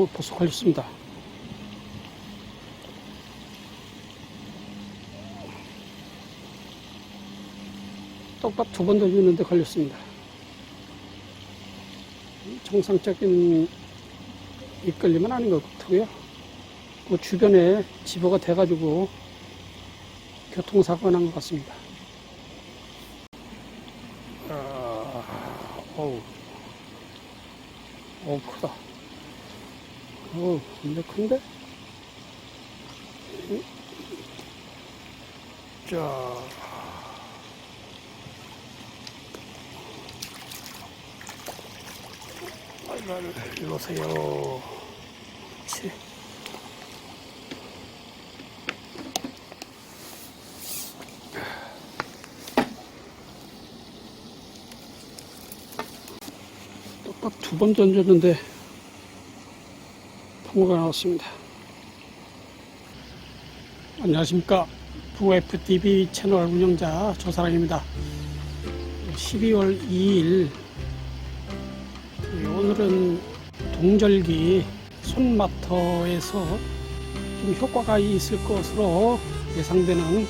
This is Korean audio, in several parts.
어, 벌써 걸렸습니다. 떡밥 두번더 주는데 걸렸습니다. 정상적인 이끌림은 아닌 것 같고요. 그 주변에 집어가 돼가지고 교통사고가 난 것 같습니다. 아, 어우, 어우, 크다. 어우, 근데 큰데? 응? 자. 빨리 일로 오세요. 그렇지. 떡밥 두번 던졌는데 통화가 나왔습니다. 안녕하십니까. 부FTV 채널 운영자 조사랑입니다. 12월 2일 예, 오늘은 동절기 손마터에서 좀 효과가 있을 것으로 예상되는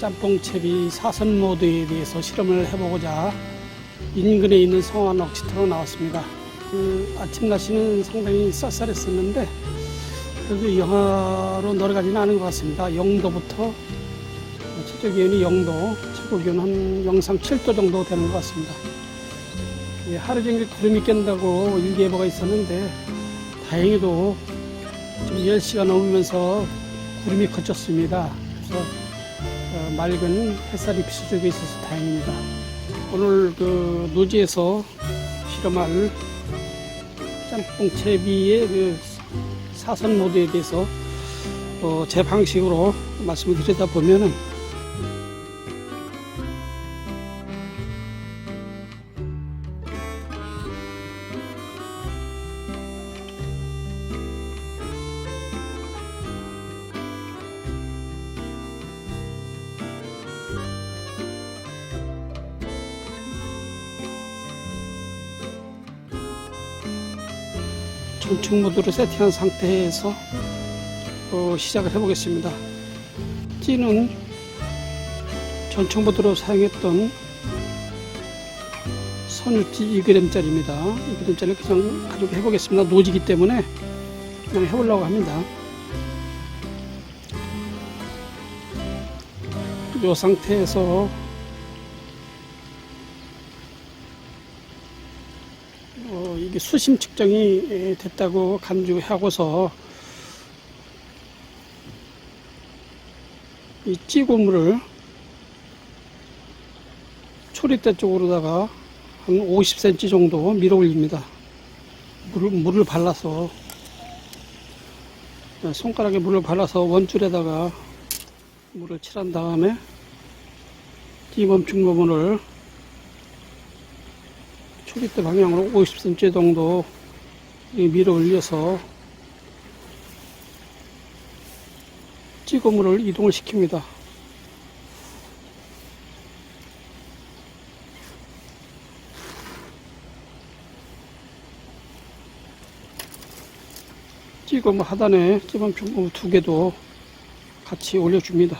짬뽕채비 사선 모드에 대해서 실험을 해보고자 인근에 있는 성화 낚시터로 나왔습니다. 그 아침 날씨는 상당히 쌀쌀했었는데 그래도 영하로 내려가지는 않은 것 같습니다. 영도부터 최저 기온이 영도, 최고 기온 한 영상 7도 정도 되는 것 같습니다. 예, 하루 종일 구름이 깬다고 일기예보가 있었는데 다행히도 좀 10시가 넘으면서 구름이 그쳤습니다. 그래서 어, 맑은 햇살이 비수적에 있어서 다행입니다. 오늘 그 노지에서 실험할 짬뽕 채비의 그 사선 모드에 대해서 어, 제 방식으로 말씀을 드리다 보면은 전축 모드로 세팅한 상태에서 어, 시작을 해보겠습니다. 찌는 전축 모드로 사용했던 선유찌 2g짜리입니다. 2g짜리 그냥 가지고 해보겠습니다. 노지기 때문에 그냥 해보려고 합니다. 이 상태에서 수심 측정이 에, 됐다고 간주하고서 이 찌고물을 초리대 쪽으로다가 한 50cm 정도 밀어 올립니다. 물을, 물을 발라서 네, 손가락에 물을 발라서 원줄에다가 물을 칠한 다음에 찌멈춘 부분을 초리대 방향으로 50cm 정도 이 밀어 올려서 찌고물을 이동을 시킵니다. 찌고물 하단에 찌범충 두 개도 같이 올려줍니다.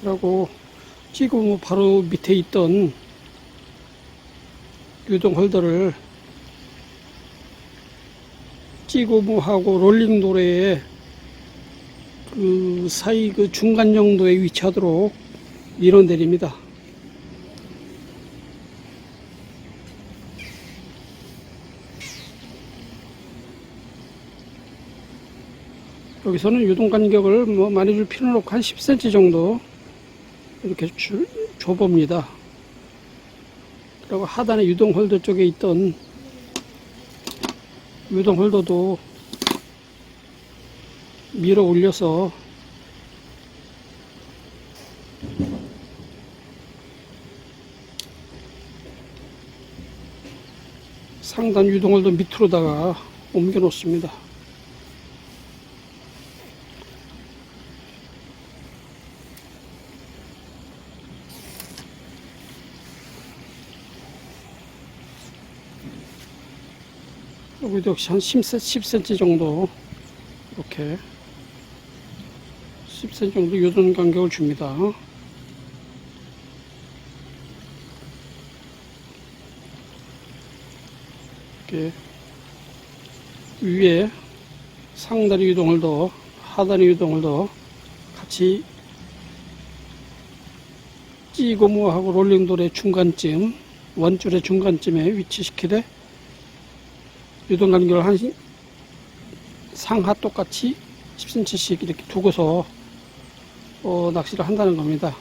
그리고 찌고 바로 밑에 있던 유동 홀더를 찌고무하고 롤링 도레의 그 사이 그 중간 정도에 위치하도록 밀어내립니다. 여기서는 유동 간격을 뭐 많이 줄 필요는 없고 한 10cm 정도 이렇게 줄, 줘봅니다. 그리고 하단에 유동 홀더 쪽에 있던 유동 홀더도 밀어 올려서 상단 유동 홀더 밑으로다가 옮겨 놓습니다. 여기도 역시 한 10cm 정도 이렇게 10cm 정도 요동 간격을 줍니다. 이렇게 위에 상단의 유동을 더 하단의 유동을 더 같이 찌고무하고 롤링돌의 중간쯤 원줄의 중간쯤에 위치시키되 유동 간격을 한 시- 상하 똑같이 10cm씩 이렇게 두고서 어, 낚시를 한다는 겁니다.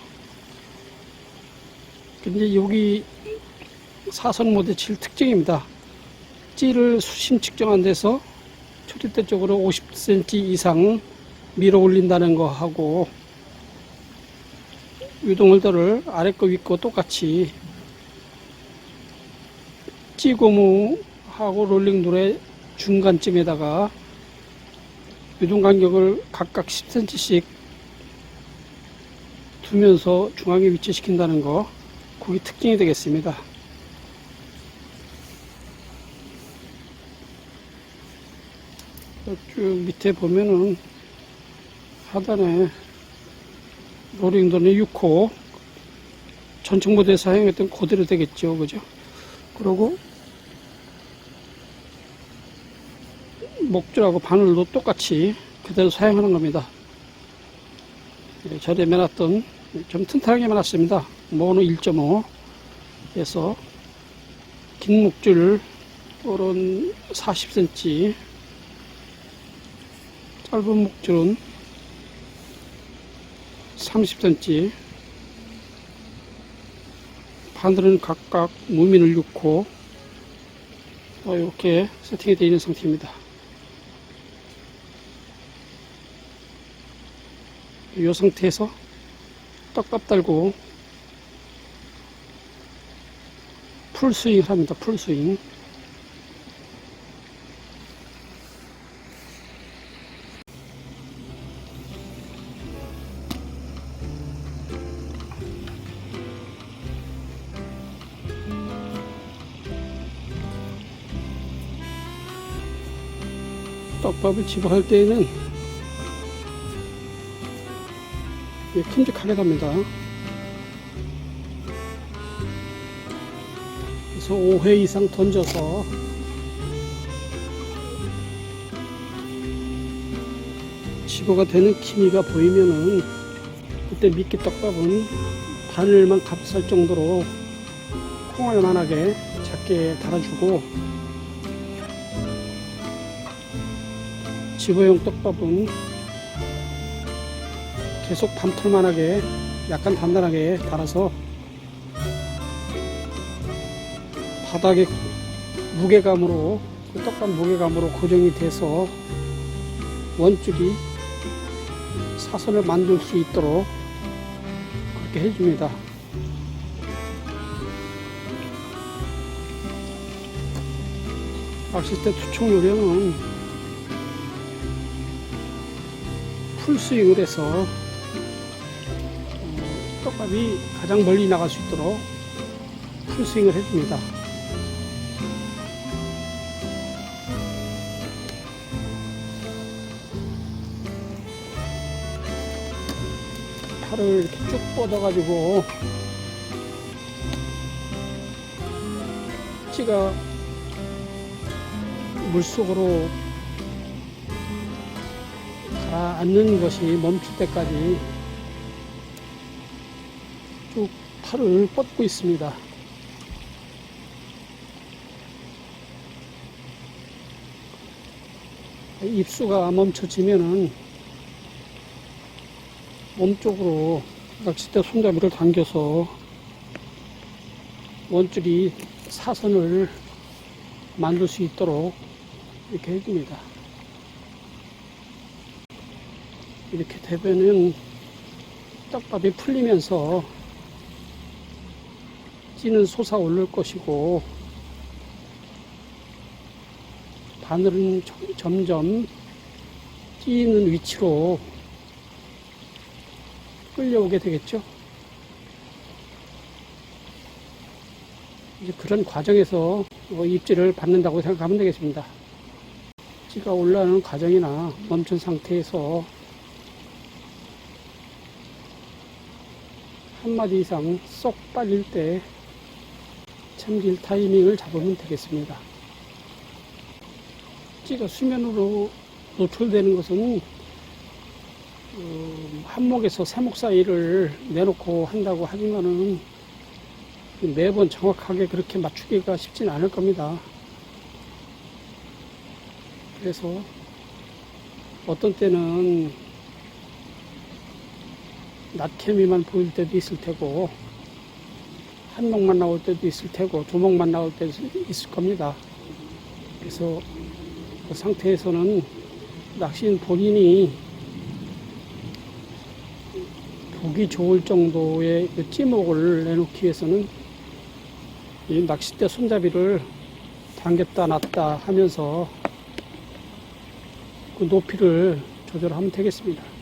근데 여기 사선 모대 칠 특징입니다. 찌를 수심 측정한 데서 초리대 쪽으로 50cm 이상 밀어 올린다는 거 하고 유동홀더를 아래 거 위거 똑같이 찌고무 하고 롤링돌의 중간쯤에다가 유동 간격을 각각 10cm씩 두면서 중앙에 위치시킨다는 거 그게 특징이 되겠습니다. 쭉 밑에 보면은 하단에 로링돈의 6호 전청 모델 사용했던 그대로 되겠죠 그죠 그리고 목줄하고 바늘도 똑같이 그대로 사용하는 겁니다 예, 저렴해 놨던 좀 튼튼하게 말았습니다 모노 1.5 에서 긴 목줄 오른 40cm 짧은 목줄은 30cm 바늘은 각각 무민을 넣고 어, 이렇게 세팅이 되어 있는 상태입니다. 이 상태에서 떡밥 달고 풀스윙을 합니다. 풀스윙. 떡밥을 집어할 때에는 이게 큼직하게 갑니다. 그래서 5회 이상 던져서 집어가 되는 기미가 보이면은 그때 미끼 떡밥은 바늘만 값쌀 정도로 콩알만하게 작게 달아주고 집어용 떡밥은 계속 밤털만하게 약간 단단하게 달아서 바닥에 무게감으로 그 떡밥 무게감으로 고정이 돼서 원줄이 사선을 만들 수 있도록 그렇게 해줍니다. 낚싯대 투척 요령은 풀스윙을 해서 어, 떡밥이 가장 멀리 나갈 수 있도록 풀스윙을 해줍니다. 팔을 이렇게 쭉 뻗어가지고 찌가 물속으로 가라앉는 것이 멈출 때까지 쭉 팔을 뻗고 있습니다. 입수가 멈춰지면은 몸쪽으로 낚싯대 손잡이를 당겨서 원줄이 사선을 만들 수 있도록 이렇게 해줍니다. 이렇게 되면은 떡밥이 풀리면서 찌는 솟아 오를 것이고 바늘은 점- 점점 찌는 위치로 끌려오게 되겠죠. 이제 그런 과정에서 어, 입질을 받는다고 생각하면 되겠습니다. 찌가 올라오는 과정이나 멈춘 상태에서 한 마디 이상 쏙 빠질 때 참질 타이밍을 잡으면 되겠습니다. 찌가 수면으로 노출되는 것은 어, 한목에서 세목 사이를 내놓고 한다고 하지만은 매번 정확하게 그렇게 맞추기가 쉽진 않을 겁니다. 그래서 어떤 때는 낮케미만 보일 때도 있을 테고 한 목만 나올 때도 있을 테고 두 목만 나올 때도 있을 겁니다. 그래서 그 상태에서는 낚시인 본인이 보기 좋을 정도의 그 찌목을 내놓기 위해서는 이 낚싯대 손잡이를 당겼다 놨다 하면서 그 높이를 조절하면 되겠습니다.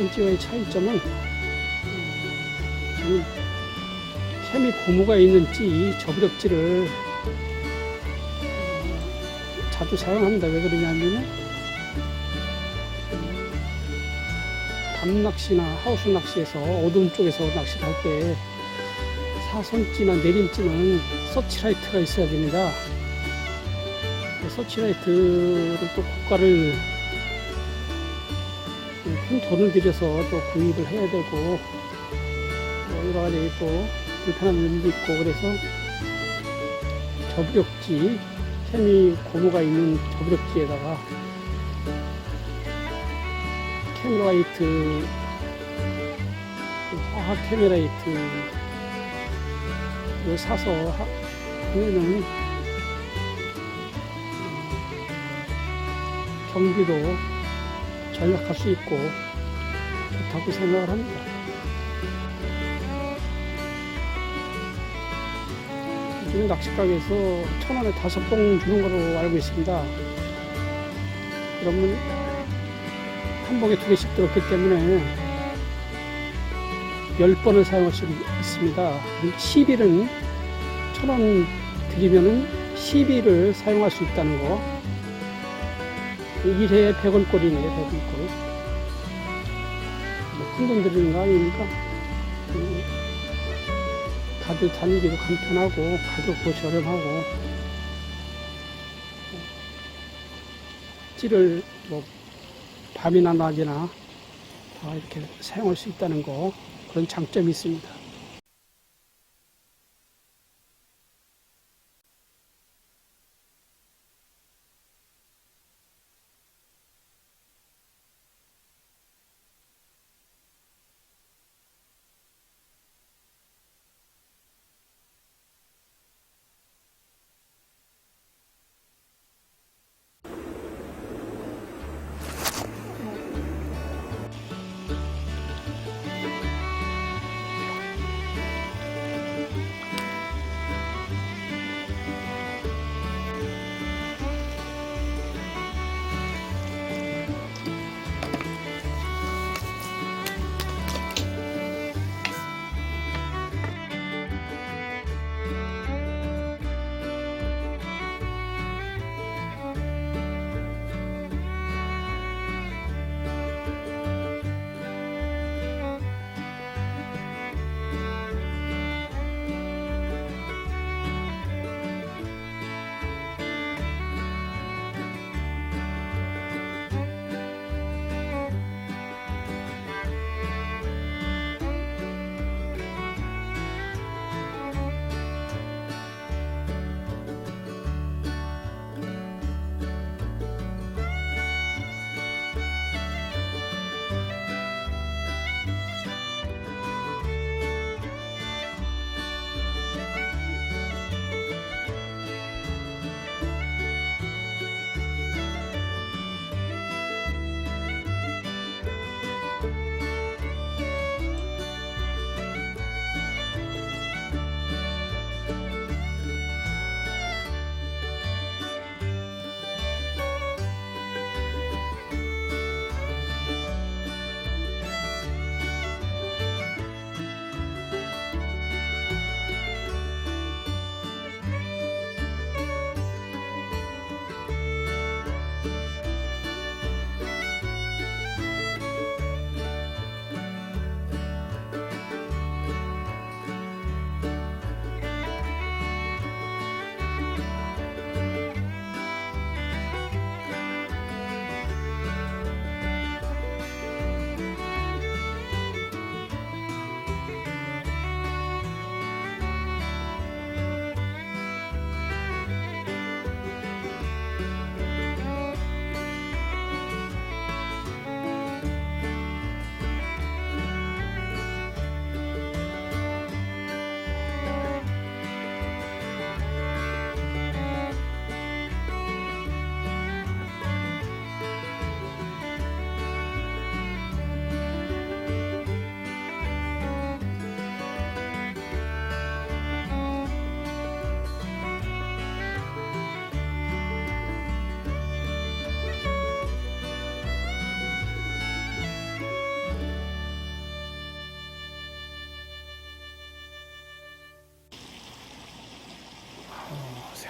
10cm의 차이점은 음, 햄이 고무가 있는지 저부력지를 자주 사용합니다. 왜 그러냐면 밤낚시나 하우스 낚시에서 어두운 쪽에서 낚시를 할 때 4선지나 내림지는 서치라이트가 있어야 됩니다. 그 서치라이트를 또 고가를 큰 돈을 들여서 또 구입을 해야 되고 뭐 여러 가지 또 불편한 면도 있고 그래서 저부력지 케미 고무가 있는 저부력지에다가 캐메라이트 그 화학 캐메라이트를 사서 하- 하면은 경비도 전략할 수 있고 좋다고 생각을 합니다. 요즘 낚시가게에서 천 원에 다섯 봉 주는 거로 알고 있습니다. 그러면 한 봉에 두 개씩 들었기 때문에 열 번을 사용할 수 있습니다. 10일은 천 원 드리면은 10일을 사용할 수 있다는 거. 1회에 100원 꼴이네요, 100원 꼴. 뭐 큰돈 들이는 거 아닙니까? 음, 다들 다니기도 간편하고, 가격도 저렴하고, 찌를 뭐, 밤이나 낮이나 다 이렇게 사용할 수 있다는 거, 그런 장점이 있습니다.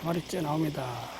세 마리째 나옵니다.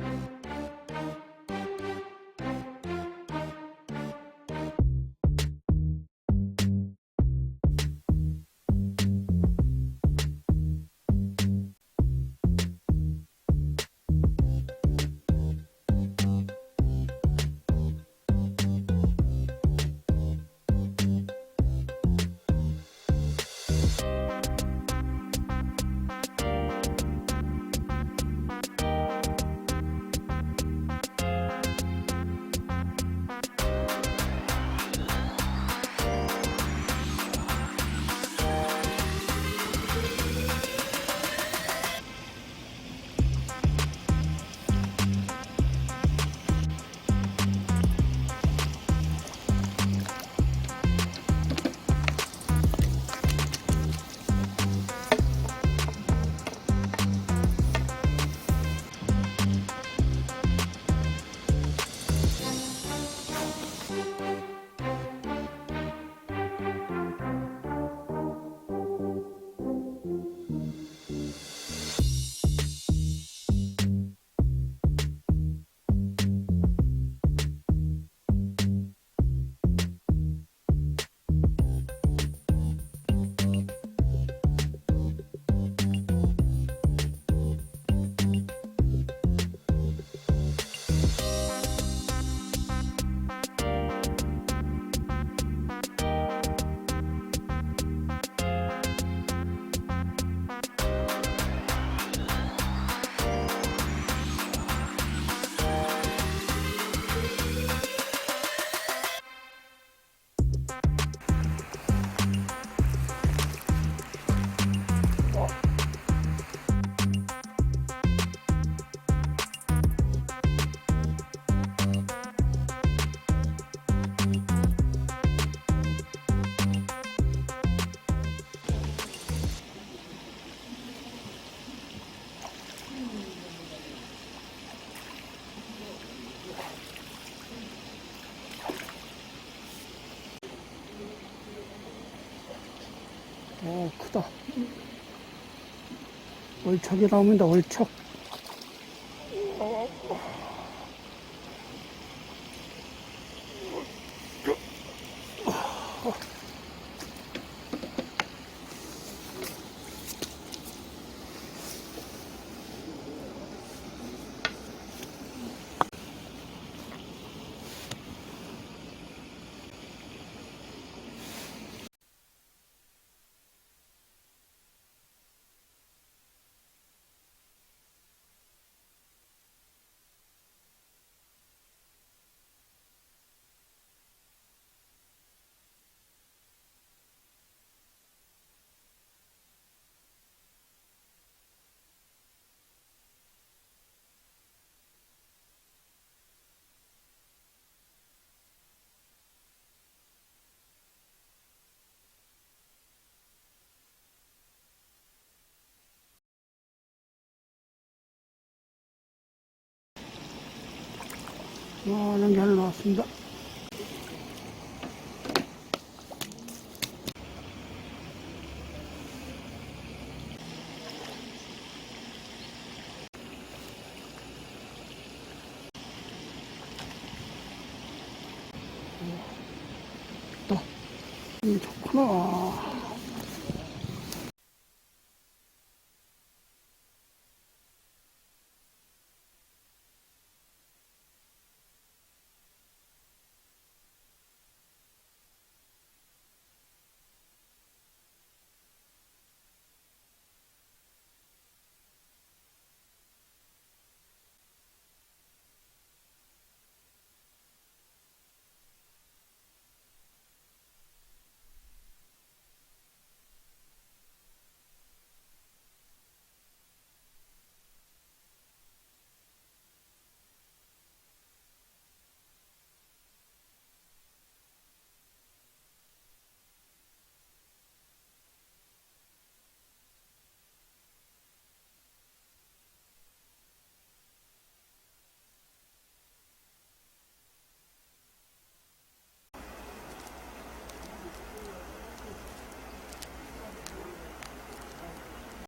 월척이 나옵니다, 월척. 많은 게 하나 나왔습니다. 또, 이 좋구나.